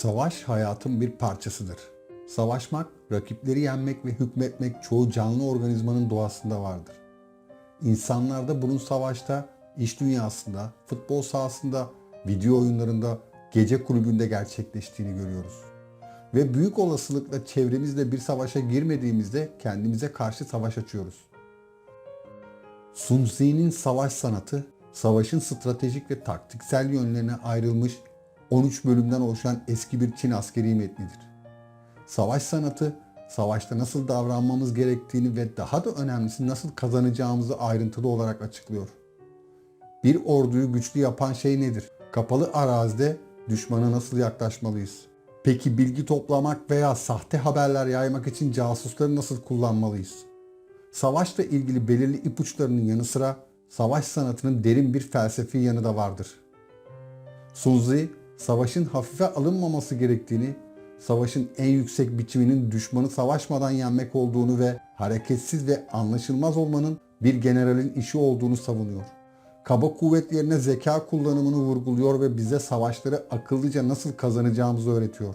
Savaş hayatın bir parçasıdır. Savaşmak, rakipleri yenmek ve hükmetmek çoğu canlı organizmanın doğasında vardır. İnsanlarda bunun savaşta, iş dünyasında, futbol sahasında, video oyunlarında, gece kulübünde gerçekleştiğini görüyoruz. Ve büyük olasılıkla çevremizle bir savaşa girmediğimizde kendimize karşı savaş açıyoruz. Sun Tzu'nun savaş sanatı, savaşın stratejik ve taktiksel yönlerine ayrılmış 13 bölümden oluşan eski bir Çin askeri metnidir. Savaş sanatı, savaşta nasıl davranmamız gerektiğini ve daha da önemlisi nasıl kazanacağımızı ayrıntılı olarak açıklıyor. Bir orduyu güçlü yapan şey nedir? Kapalı arazide düşmana nasıl yaklaşmalıyız? Peki bilgi toplamak veya sahte haberler yaymak için casusları nasıl kullanmalıyız? Savaşla ilgili belirli ipuçlarının yanı sıra savaş sanatının derin bir felsefi yanı da vardır. Sun Tzu, savaşın hafife alınmaması gerektiğini, savaşın en yüksek biçiminin düşmanı savaşmadan yenmek olduğunu ve hareketsiz ve anlaşılmaz olmanın bir generalin işi olduğunu savunuyor. Kaba kuvvet yerine zeka kullanımını vurguluyor ve bize savaşları akıllıca nasıl kazanacağımızı öğretiyor.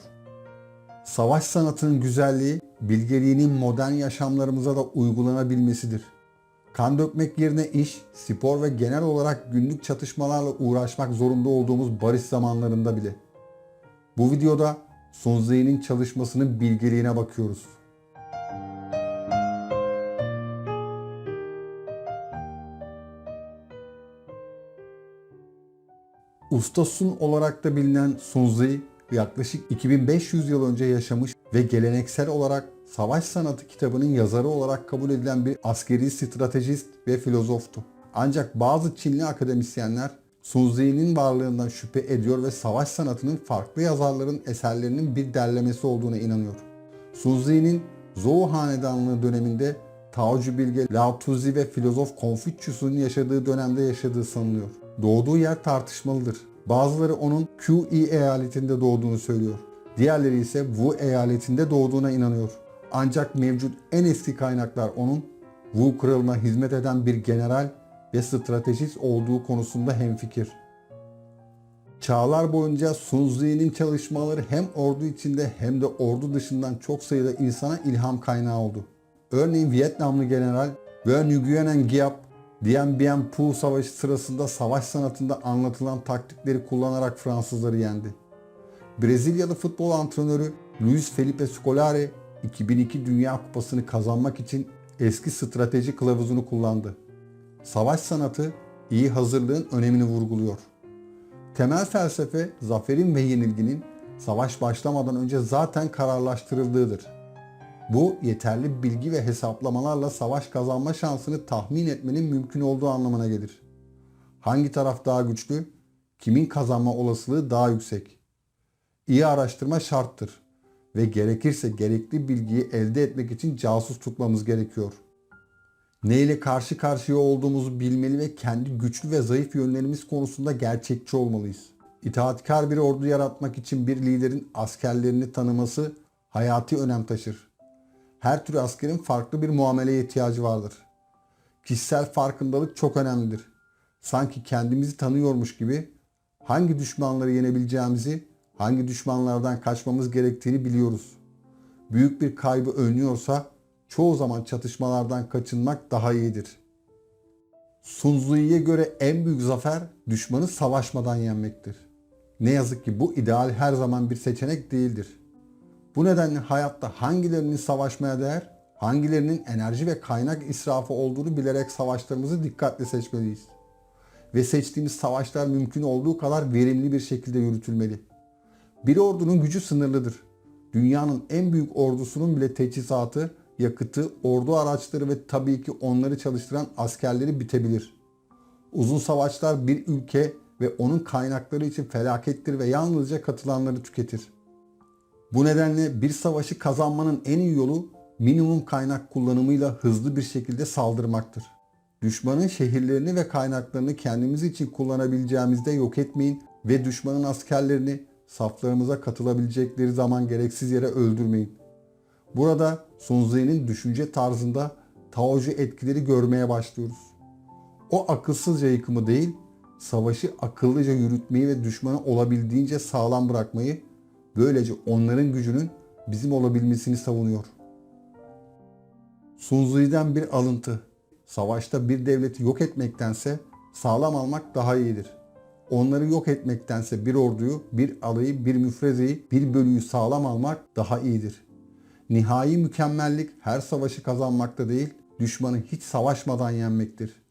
Savaş sanatının güzelliği, bilgeliğinin modern yaşamlarımıza da uygulanabilmesidir. Kan dökmek yerine iş, spor ve genel olarak günlük çatışmalarla uğraşmak zorunda olduğumuz barış zamanlarında bile. Bu videoda Sun Tzu'nun çalışmasının bilgeliğine bakıyoruz. Usta Sun olarak da bilinen Sun Tzu yaklaşık 2500 yıl önce yaşamış ve geleneksel olarak Savaş Sanatı kitabının yazarı olarak kabul edilen bir askeri stratejist ve filozoftu. Ancak bazı Çinli akademisyenler Sun Tzu'nun varlığından şüphe ediyor ve savaş sanatının farklı yazarların eserlerinin bir derlemesi olduğuna inanıyor. Sun Tzu'nun Zhou Hanedanlığı döneminde Taocu bilge Lao Tzu ve filozof Confucius'un yaşadığı dönemde yaşadığı sanılıyor. Doğduğu yer tartışmalıdır. Bazıları onun Qi eyaletinde doğduğunu söylüyor. Diğerleri ise Wu eyaletinde doğduğuna inanıyor. Ancak mevcut en eski kaynaklar onun Wu kralına hizmet eden bir general ve stratejist olduğu konusunda hemfikir. Çağlar boyunca Sun Tzu'nun çalışmaları hem ordu içinde hem de ordu dışından çok sayıda insana ilham kaynağı oldu. Örneğin Vietnamlı general Ve Nguyen Giap, Dien Bien Phu Savaşı sırasında savaş sanatında anlatılan taktikleri kullanarak Fransızları yendi. Brezilyalı futbol antrenörü Luis Felipe Scolari 2002 Dünya Kupası'nı kazanmak için eski strateji kılavuzunu kullandı. Savaş sanatı iyi hazırlığın önemini vurguluyor. Temel felsefe zaferin ve yenilginin savaş başlamadan önce zaten kararlaştırıldığıdır. Bu yeterli bilgi ve hesaplamalarla savaş kazanma şansını tahmin etmenin mümkün olduğu anlamına gelir. Hangi taraf daha güçlü, kimin kazanma olasılığı daha yüksek? İyi araştırma şarttır ve gerekirse gerekli bilgiyi elde etmek için casus tutmamız gerekiyor. Ne ile karşı karşıya olduğumuzu bilmeli ve kendi güçlü ve zayıf yönlerimiz konusunda gerçekçi olmalıyız. İtaatkar bir ordu yaratmak için bir liderin askerlerini tanıması hayati önem taşır. Her tür askerin farklı bir muameleye ihtiyacı vardır. Kişisel farkındalık çok önemlidir. Sanki kendimizi tanıyormuş gibi hangi düşmanları yenebileceğimizi, hangi düşmanlardan kaçmamız gerektiğini biliyoruz. Büyük bir kaybı önlüyorsa çoğu zaman çatışmalardan kaçınmak daha iyidir. Sun Tzu'ya göre en büyük zafer düşmanı savaşmadan yenmektir. Ne yazık ki bu ideal her zaman bir seçenek değildir. Bu nedenle hayatta hangilerinin savaşmaya değer, hangilerinin enerji ve kaynak israfı olduğunu bilerek savaşlarımızı dikkatle seçmeliyiz. Ve seçtiğimiz savaşlar mümkün olduğu kadar verimli bir şekilde yürütülmeli. Bir ordunun gücü sınırlıdır. Dünyanın en büyük ordusunun bile teçhizatı, yakıtı, ordu araçları ve tabii ki onları çalıştıran askerleri bitebilir. Uzun savaşlar bir ülke ve onun kaynakları için felakettir ve yalnızca katılanları tüketir. Bu nedenle bir savaşı kazanmanın en iyi yolu minimum kaynak kullanımıyla hızlı bir şekilde saldırmaktır. Düşmanın şehirlerini ve kaynaklarını kendimiz için kullanabileceğimizde yok etmeyin ve düşmanın askerlerini saflarımıza katılabilecekleri zaman gereksiz yere öldürmeyin. Burada Sun Tzu'nun düşünce tarzında Taocu etkileri görmeye başlıyoruz. O akılsızca yıkımı değil, savaşı akıllıca yürütmeyi ve düşmanı olabildiğince sağlam bırakmayı, Böylece onların gücünün bizim olabilmesini savunuyor. Sun Tzu'dan bir alıntı. Savaşta bir devleti yok etmektense sağlam almak daha iyidir. Onları yok etmektense bir orduyu, bir alayı, bir müfrezeyi, bir bölüyü sağlam almak daha iyidir. Nihai mükemmellik her savaşı kazanmakta değil, düşmanı hiç savaşmadan yenmektir.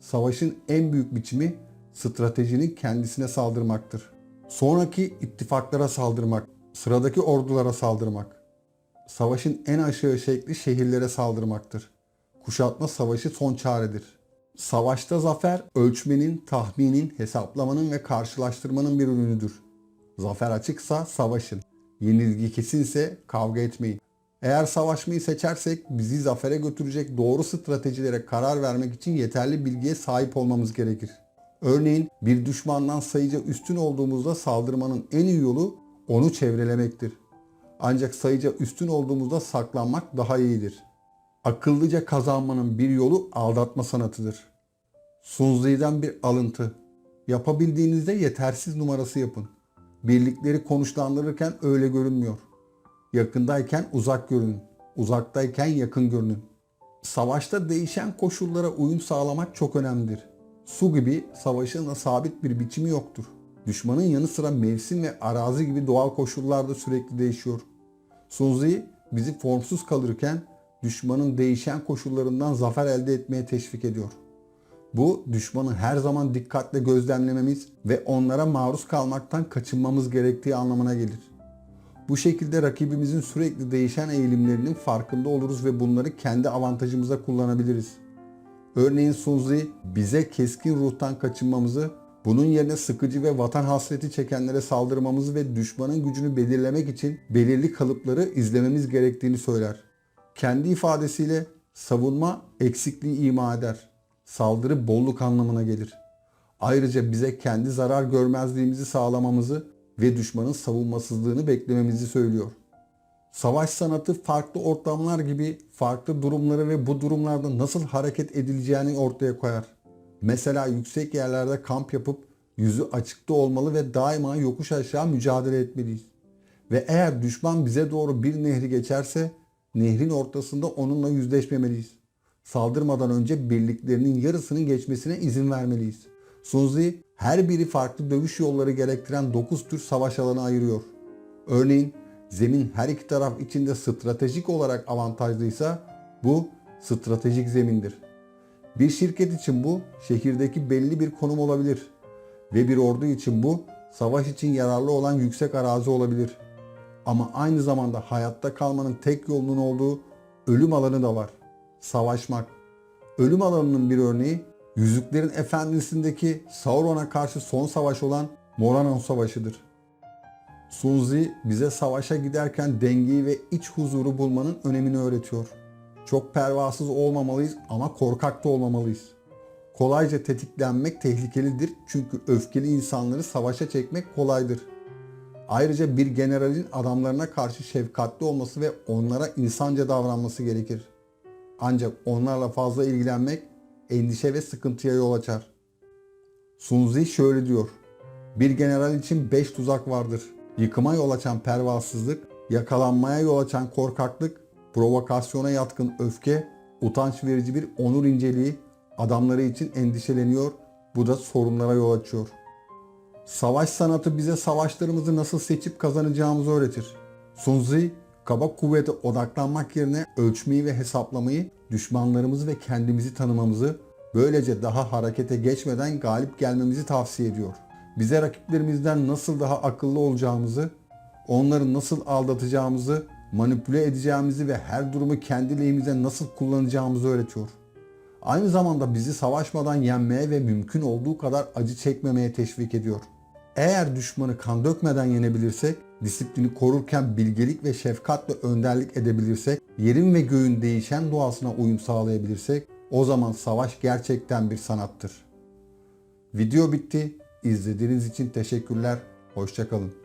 Savaşın en büyük biçimi stratejinin kendisine saldırmaktır. Sonraki ittifaklara saldırmak, sıradaki ordulara saldırmak. Savaşın en aşağı şekli şehirlere saldırmaktır. Kuşatma savaşı son çaredir. Savaşta zafer ölçmenin, tahminin, hesaplamanın ve karşılaştırmanın bir ürünüdür. Zafer açıksa savaşın. Yenilgi kesinse kavga etmeyin. Eğer savaşmayı seçersek bizi zafere götürecek doğru stratejilere karar vermek için yeterli bilgiye sahip olmamız gerekir. Örneğin bir düşmandan sayıca üstün olduğumuzda saldırmanın en iyi yolu onu çevrelemektir. Ancak sayıca üstün olduğumuzda saklanmak daha iyidir. Akıllıca kazanmanın bir yolu aldatma sanatıdır. Sun bir alıntı. Yapabildiğinizde yetersiz numarası yapın. Birlikleri konuşlandırırken öyle görünmüyor. Yakındayken uzak görünün. Uzaktayken yakın görünün. Savaşta değişen koşullara uyum sağlamak çok önemlidir. Su gibi savaşın da sabit bir biçimi yoktur. Düşmanın yanı sıra mevsim ve arazi gibi doğal koşullar da sürekli değişiyor. Sun bizi formsuz kalırken düşmanın değişen koşullarından zafer elde etmeye teşvik ediyor. Bu düşmanı her zaman dikkatle gözlemlememiz ve onlara maruz kalmaktan kaçınmamız gerektiği anlamına gelir. Bu şekilde rakibimizin sürekli değişen eğilimlerinin farkında oluruz ve bunları kendi avantajımıza kullanabiliriz. Örneğin Sun Tzu bize keskin ruhtan kaçınmamızı, bunun yerine sıkıcı ve vatan hasreti çekenlere saldırmamızı ve düşmanın gücünü belirlemek için belirli kalıpları izlememiz gerektiğini söyler. Kendi ifadesiyle savunma eksikliği ima eder. Saldırı bolluk anlamına gelir. Ayrıca bize kendi zarar görmezliğimizi sağlamamızı ve düşmanın savunmasızlığını beklememizi söylüyor. Savaş sanatı farklı ortamlar gibi farklı durumları ve bu durumlarda nasıl hareket edileceğini ortaya koyar. Mesela yüksek yerlerde kamp yapıp yüzü açıkta olmalı ve daima yokuş aşağı mücadele etmeliyiz. Ve eğer düşman bize doğru bir nehri geçerse nehrin ortasında onunla yüzleşmemeliyiz. Saldırmadan önce birliklerinin yarısının geçmesine izin vermeliyiz. Sun Tzu her biri farklı dövüş yolları gerektiren 9 tür savaş alanı ayırıyor. Örneğin zemin her iki taraf içinde stratejik olarak avantajlıysa bu stratejik zemindir. Bir şirket için bu şehirdeki belli bir konum olabilir ve bir ordu için bu savaş için yararlı olan yüksek arazi olabilir. Ama aynı zamanda hayatta kalmanın tek yolunun olduğu ölüm alanı da var. Savaşmak. Ölüm alanının bir örneği Yüzüklerin Efendisi'ndeki Sauron'a karşı son savaş olan Morannon Savaşı'dır. Sun Tzu bize savaşa giderken dengeyi ve iç huzuru bulmanın önemini öğretiyor. Çok pervasız olmamalıyız ama korkak da olmamalıyız. Kolayca tetiklenmek tehlikelidir çünkü öfkeli insanları savaşa çekmek kolaydır. Ayrıca bir generalin adamlarına karşı şefkatli olması ve onlara insanca davranması gerekir. Ancak onlarla fazla ilgilenmek endişe ve sıkıntıya yol açar. Sun Tzu şöyle diyor. Bir general için beş tuzak vardır. Yıkıma yol açan pervasızlık, yakalanmaya yol açan korkaklık, provokasyona yatkın öfke, utanç verici bir onur inceliği, adamları için endişeleniyor, bu da sorunlara yol açıyor. Savaş sanatı bize savaşlarımızı nasıl seçip kazanacağımızı öğretir. Sun Tzu, kaba kuvvete odaklanmak yerine ölçmeyi ve hesaplamayı, düşmanlarımızı ve kendimizi tanımamızı, böylece daha harekete geçmeden galip gelmemizi tavsiye ediyor. Bize rakiplerimizden nasıl daha akıllı olacağımızı, onları nasıl aldatacağımızı, manipüle edeceğimizi ve her durumu kendi lehimize nasıl kullanacağımızı öğretiyor. Aynı zamanda bizi savaşmadan yenmeye ve mümkün olduğu kadar acı çekmemeye teşvik ediyor. Eğer düşmanı kan dökmeden yenebilirsek, disiplini korurken bilgelik ve şefkatle önderlik edebilirsek, yerin ve göğün değişen doğasına uyum sağlayabilirsek, o zaman savaş gerçekten bir sanattır. Video bitti. İzlediğiniz için teşekkürler. Hoşçakalın.